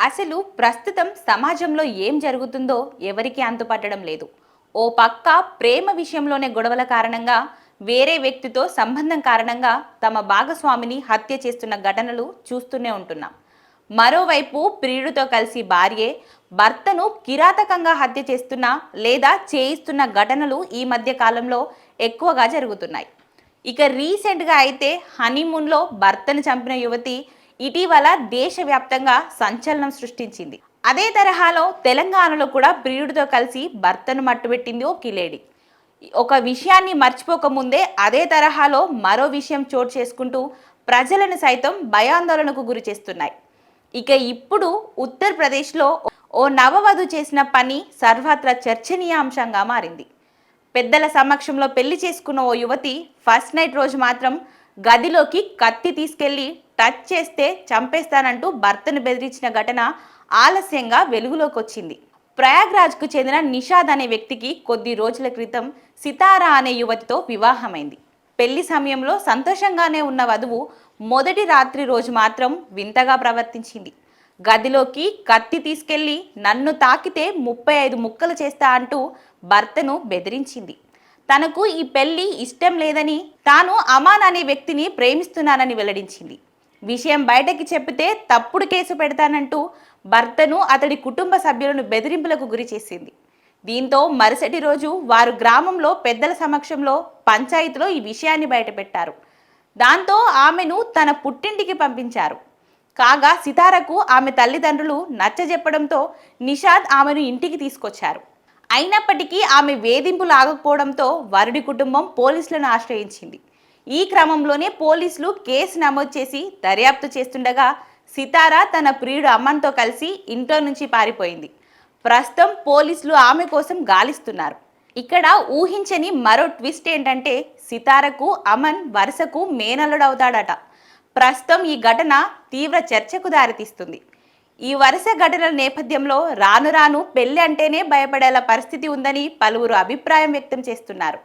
అసలు ప్రస్తుతం సమాజంలో ఏం జరుగుతుందో ఎవరికీ అంతుపట్టడం లేదు. ఓ పక్క ప్రేమ విషయంలోనే గొడవల కారణంగా వేరే వ్యక్తితో సంబంధం కారణంగా తమ భాగస్వామిని హత్య చేస్తున్న ఘటనలు చూస్తూనే ఉంటున్నాం. మరోవైపు ప్రియుడితో కలిసి భార్యే భర్తను కిరాతకంగా హత్య చేస్తున్న లేదా చేయిస్తున్న ఘటనలు ఈ మధ్య కాలంలో ఎక్కువగా జరుగుతున్నాయి. ఇక రీసెంట్గా అయితే హనీమూన్లో భర్తను చంపిన యువతి ఇటీవల దేశవ్యాప్తంగా సంచలనం సృష్టించింది. అదే తరహాలో తెలంగాణలో కూడా ప్రియుడితో కలిసి భర్తను మట్టుబెట్టింది ఓ కిలేడి. ఒక విషయాన్ని మర్చిపోకముందే అదే తరహాలో మరో విషయం చోటు చేసుకుంటూ ప్రజలను సైతం భయాందోళనకు గురి చేస్తున్నాయి. ఇక ఇప్పుడు ఉత్తరప్రదేశ్లో ఓ నవవధు చేసిన పని సర్వత్రా చర్చనీయాంశంగా మారింది. పెద్దల సమక్షంలో పెళ్ళి చేసుకున్న ఓ యువతి ఫస్ట్ నైట్ రోజు మాత్రం గదిలోకి కత్తి తీసుకెళ్ళి టచ్ చేస్తే చంపేస్తానంటూ భర్తను బెదిరించిన ఘటన ఆలస్యంగా వెలుగులోకి వచ్చింది ప్రయాగ్రాజ్కు చెందిన నిషాద్ అనే వ్యక్తికి కొద్ది రోజుల క్రితం సితారా అనే యువతితో వివాహమైంది. పెళ్ళి సమయంలో సంతోషంగానే ఉన్న వధువు మొదటి రాత్రి రోజు మాత్రం వింతగా ప్రవర్తించింది. గదిలోకి కత్తి తీసుకెళ్ళి నన్ను తాకితే ముప్పై ఐదు ముక్కలు చేస్తా అంటూ భర్తను బెదిరించింది. తనకు ఈ పెళ్ళి ఇష్టం లేదని తాను అమాన్ అనే వ్యక్తిని ప్రేమిస్తున్నానని వెల్లడించింది. విషయం బయటకి చెప్తే తప్పుడు కేసు పెడతానంటూ భర్తను అతడి కుటుంబ సభ్యులను బెదిరింపులకు గురి చేసింది. దీంతో మరుసటి రోజు వారు గ్రామంలో పెద్దల సమక్షంలో పంచాయతీలో ఈ విషయాన్ని బయటపెట్టారు. దాంతో ఆమెను తన పుట్టింటికి పంపించారు. కాగా సితారకు ఆమె తల్లిదండ్రులు నచ్చజెప్పడంతో నిషాద్ ఆమెను ఇంటికి తీసుకొచ్చారు. అయినప్పటికీ ఆమె వేధింపులు ఆగకపోవడంతో వరుడి కుటుంబం పోలీసులను ఆశ్రయించింది. ఈ క్రమంలోనే పోలీసులు కేసు నమోదు చేసి దర్యాప్తు చేస్తుండగా సితారా తన ప్రియుడు అమ్మన్తో కలిసి ఇంట్లో నుంచి పారిపోయింది. ప్రస్తుతం పోలీసులు ఆమె కోసం గాలిస్తున్నారు. ఇక్కడ ఊహించని మరో ట్విస్ట్ ఏంటంటే సితారకు అమన్ వరుసకు మేనల్లుడవుతాడట. ప్రస్తుతం ఈ ఘటన తీవ్ర చర్చకు దారితీస్తుంది. ఈ వరుస ఘటనల నేపథ్యంలో రాను రాను పెళ్ళి అంటేనే భయపడేలా పరిస్థితి ఉందని పలువురు అభిప్రాయం వ్యక్తం చేస్తున్నారు.